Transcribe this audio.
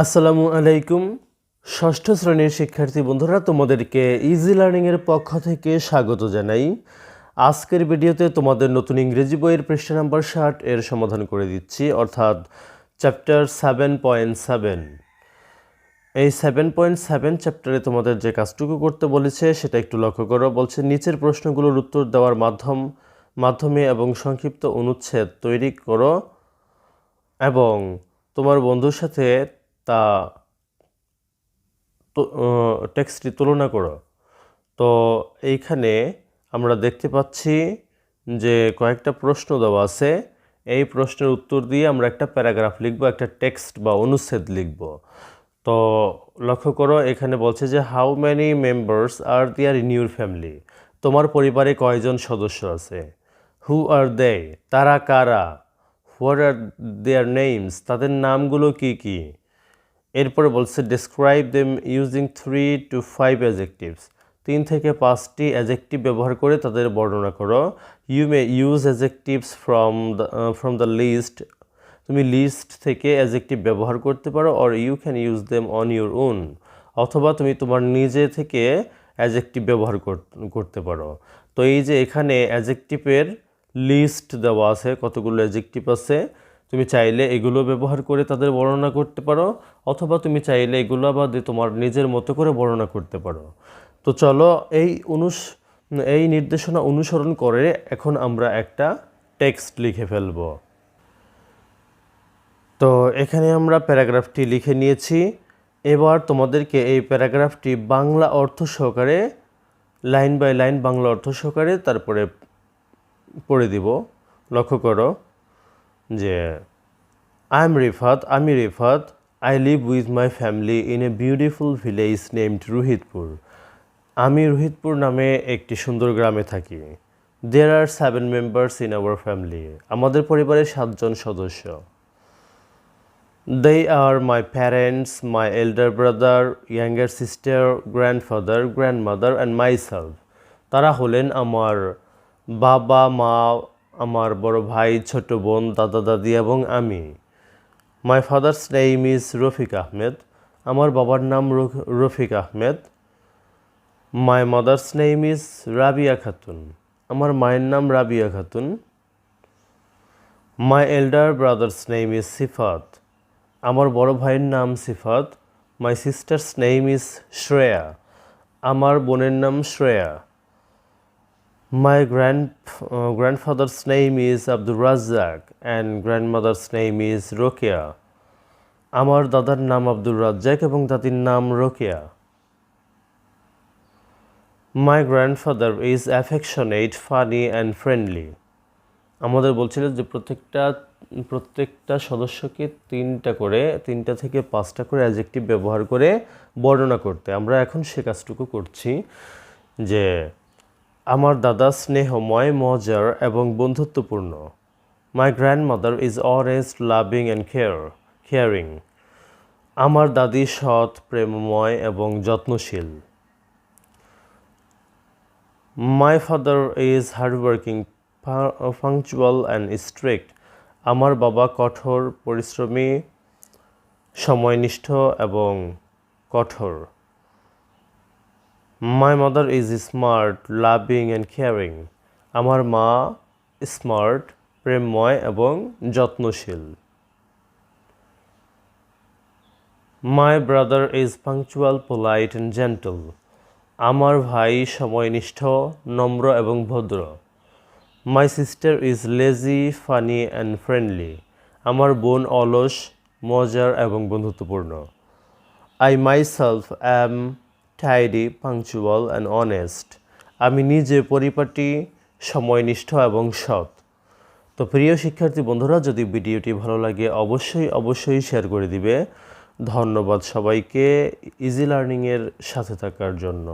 আসসালামু আলাইকুম। ষষ্ঠ শ্রেণির শিক্ষার্থী বন্ধুরা, তোমাদেরকে ইজি লার্নিংয়ের পক্ষ থেকে স্বাগত জানাই। আজকের ভিডিওতে তোমাদের নতুন ইংরেজি বইয়ের পৃষ্ঠা নাম্বার ষাট এর সমাধান করে দিচ্ছি, অর্থাৎ চ্যাপ্টার সেভেন পয়েন্ট সেভেন এই সেভেন পয়েন্ট সেভেন চ্যাপ্টারে তোমাদের যে কাজটুকু করতে বলেছে, সেটা একটু লক্ষ্য করো। বলছে, নিচের প্রশ্নগুলোর উত্তর দেওয়ার মাধ্যম, মাধ্যমে এবং সংক্ষিপ্ত অনুচ্ছেদ তৈরি করো এবং তোমার বন্ধুর সাথে তা টেক্সটটি তুলনা করো। তো এইখানে আমরা দেখতে পাচ্ছি যে কয়েকটা প্রশ্ন দেওয়া আছে। এই প্রশ্নের উত্তর দিয়ে আমরা একটা প্যারাগ্রাফ লিখব, একটা টেক্সট বা অনুচ্ছেদ লিখব। তো লক্ষ্য করো, এখানে বলছে যে how many members are there in your family তোমার পরিবারে কয়জন সদস্য আছে? হু আর দে তারা কারা? হোয়াট আর দেয়ার নেমস তাদের নামগুলো কি কি? এরপরে বলছে describe them using three to five adjectives তিন থেকে পাঁচটি অ্যাজেক্টিভ ব্যবহার করে তাদের বর্ণনা করো। You may use adjectives from the from the list তুমি লিস্ট থেকে অ্যাজেক্টিভ ব্যবহার করতে পারো or you can use them on your own অথবা তুমি তোমার নিজে থেকে অ্যাজেক্টিভ ব্যবহার কর- করতে পারো। তো এই যে এখানে অ্যাজেক্টিভের লিস্ট দেওয়া আছে, কতগুলো অ্যাজেক্টিভ আছে? তুমি চাইলে এগুলো ব্যবহার করে তাদের বর্ণনা করতে পারো, অথবা তুমি চাইলে এগুলো বাদে তোমার নিজের মতো করে বর্ণনা করতে পারো। তো চলো এই অনুস, এই নির্দেশনা অনুসরণ করে এখন আমরা একটা টেক্সট লিখে ফেলব। তো এখানে আমরা প্যারাগ্রাফটি লিখে নিয়েছি। এবার তোমাদেরকে এই প্যারাগ্রাফটি বাংলা অর্থ সহকারে, লাইন বাই লাইন বাংলা অর্থ সহকারে তারপরে পড়ে দিব। লক্ষ্য করো। যে আই এম রিফাত আমি Rifat I live with my family in a beautiful village named Rohitpur আমি রোহিতপুর নামে একটি সুন্দর গ্রামে থাকি। There are seven members in our family আমাদের পরিবারের সাতজন সদস্য। They are my parents my elder brother brother, sister grandfather grandfather, grandmother and myself. তারা হলেন আমার বাবা মা আমার বড় ভাই, ছোট বোন, দাদা, দাদি এবং আমি। My father's name is Rafiq Ahmed আমার বাবার নাম Rauf- Rafiq Ahmed. My mother's name is Rabiya Khatun. আমার মায়ের নাম Rabiya Khatun. My elder brother's name is Sifat. আমার বড় ভাইয়ের নাম Sifat. My sister's name is Shreya. আমার বোনের নাম Shreya. My grand grandfather's name is Abdur Razzak and grandmother's name is Rokeya আমার দাদার নাম আব্দুর রাজ্জাক এবং দাদির নাম Rokeya my grandfather is affectionate funny and friendly আমাদের বলছিল যে প্রত্যেকটা প্রত্যেকটা সদস্যকে তিনটা করে, তিনটা থেকে পাঁচটা করে অ্যাজেক্টিভ ব্যবহার করে বর্ণনা করতে। আমরা এখন সে কাজটুকু করছি যে আমার দাদা স্নেহময়, মজার এবং বন্ধুত্বপূর্ণ। My grandmother is always loving and care caring আমার দাদি সৎ, প্রেমময় এবং যত্নশীল। My father is hardworking punctual and strict আমার বাবা কঠোর, পরিশ্রমী, সময়নিষ্ঠ এবং কঠোর। My mother is smart loving and caring আমার মা স্মার্ট প্রেমময় এবং যত্নশীল। My brother is punctual polite and gentle আমার ভাই সময়নিষ্ঠ, নম্র এবং ভদ্র। My sister is lazy funny and friendly আমার বোন অলস, মজার এবং বন্ধুত্বপূর্ণ। I myself am tidy punctual and honest আমি নিজে পরিপাটি, সময়নিষ্ঠ এবং সৎ। তো প্রিয় শিক্ষার্থী বন্ধুরা, যদি ভিডিওটি ভালো লাগে, অবশ্যই অবশ্যই শেয়ার করে দিবে। ধন্যবাদ সবাইকে ইজি লার্নিংয়ের সাথে থাকার জন্য।